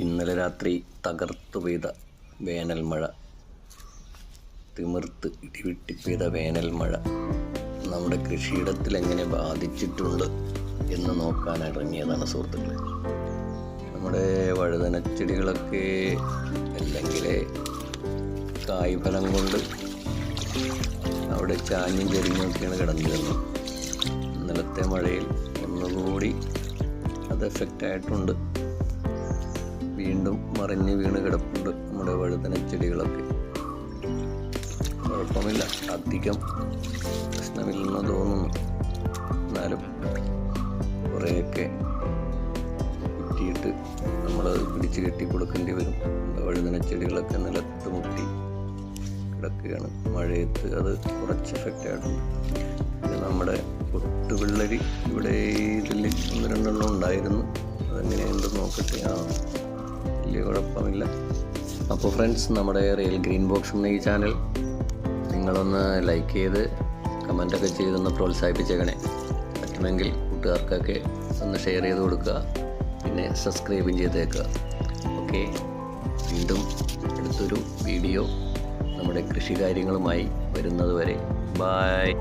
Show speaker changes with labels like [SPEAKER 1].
[SPEAKER 1] ഇന്നലെ രാത്രി തകർത്തു പെയ്ത വേനൽ മഴ തിമിർത്ത് ഇടിവിട്ടി പെയ്ത വേനൽ മഴ നമ്മുടെ കൃഷിയിടത്തിൽ എങ്ങനെ ബാധിച്ചിട്ടുണ്ട് എന്ന് നോക്കാൻ ഇറങ്ങിയതാണ് സുഹൃത്തുക്കളെ. നമ്മുടെ വഴുതനച്ചെടികളൊക്കെ അല്ലെങ്കിൽ കായ്ഫലം കൊണ്ട് അവിടെ ചാഞ്ഞും ചെരിഞ്ഞൊക്കെയാണ് കിടന്നിരുന്നത് ഇന്നലത്തെ മഴയിൽ ഒന്നുകൂടി അത് എഫക്റ്റ് ആയിട്ടുണ്ട്. വീണ്ടും മറിഞ്ഞ് വീണ് കിടപ്പുണ്ട് നമ്മുടെ വഴുതന ചെടികളൊക്കെ. കുഴപ്പമില്ല. അധികം പ്രശ്നമില്ലെന്ന് തോന്നുന്നു. എന്നാലും കുറേയൊക്കെ കുറ്റിയിട്ട് നമ്മൾ പിടിച്ച് കെട്ടി കൊടുക്കേണ്ടി വരും. വഴുതന ചെടികളൊക്കെ നിലത്ത് മുട്ടി കിടക്കുകയാണ്. മഴയത്ത് അത് കുറച്ച് എഫക്റ്റ് ആയിട്ടുണ്ട്. നമ്മുടെ പൊട്ടുവിള്ളരി ഇവിടെ ഇതിൽ ഒന്ന് രണ്ടെണ്ണം ഉണ്ടായിരുന്നു. അതെങ്ങനെയുണ്ടെന്ന് നോക്കട്ടെ. ആ വലിയ കുഴപ്പമില്ല. അപ്പോൾ ഫ്രണ്ട്സ് നമ്മുടെ റിയൽ ഗ്രീൻ ബോക്സ് എന്ന ഈ ചാനൽ നിങ്ങളൊന്ന് ലൈക്ക് ചെയ്ത് കമന്റൊക്കെ ചെയ്തൊന്ന് പ്രോത്സാഹിപ്പിച്ചേക്കണേ. പറ്റുമെങ്കിൽ കൂട്ടുകാർക്കൊക്കെ ഒന്ന് ഷെയർ ചെയ്ത് കൊടുക്കുക. പിന്നെ സബ്സ്ക്രൈബും ചെയ്തേക്കുക. ഓക്കെ വീണ്ടും അടുത്തൊരു വീഡിയോ നമ്മുടെ കൃഷി കാര്യങ്ങളുമായി വരുന്നത് വരെ. ബായ്